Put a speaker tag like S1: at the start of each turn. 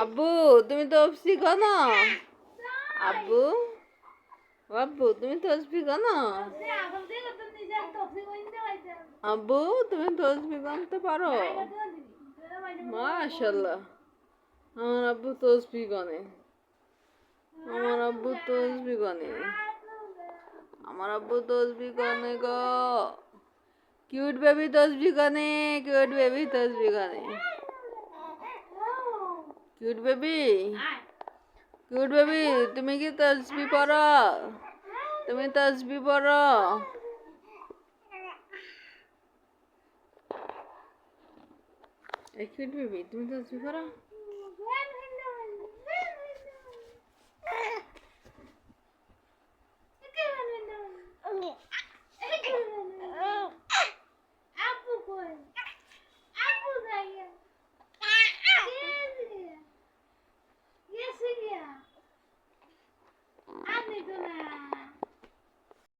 S1: আব্বু, তুমি তো তসবি গানো আব্বু আব্বু, তুমি তসবি গানো আব্বু, তুমি তসবি গানতে পারো। মাশাল্লাহ আমার আব্বু তসবি গানে আমার আব্বু তসবি গানে আমার আব্বু তসবি গানে গো। কিউট বেবি তসবি গানে কিউট বেবি তসবি গানে কিউট বেবি কিউট বেবি তুমি কি তসবি পড়ো? তুমি তসবি পড়ো? এই কিউট বেবি তুমি তসবি পড়ো?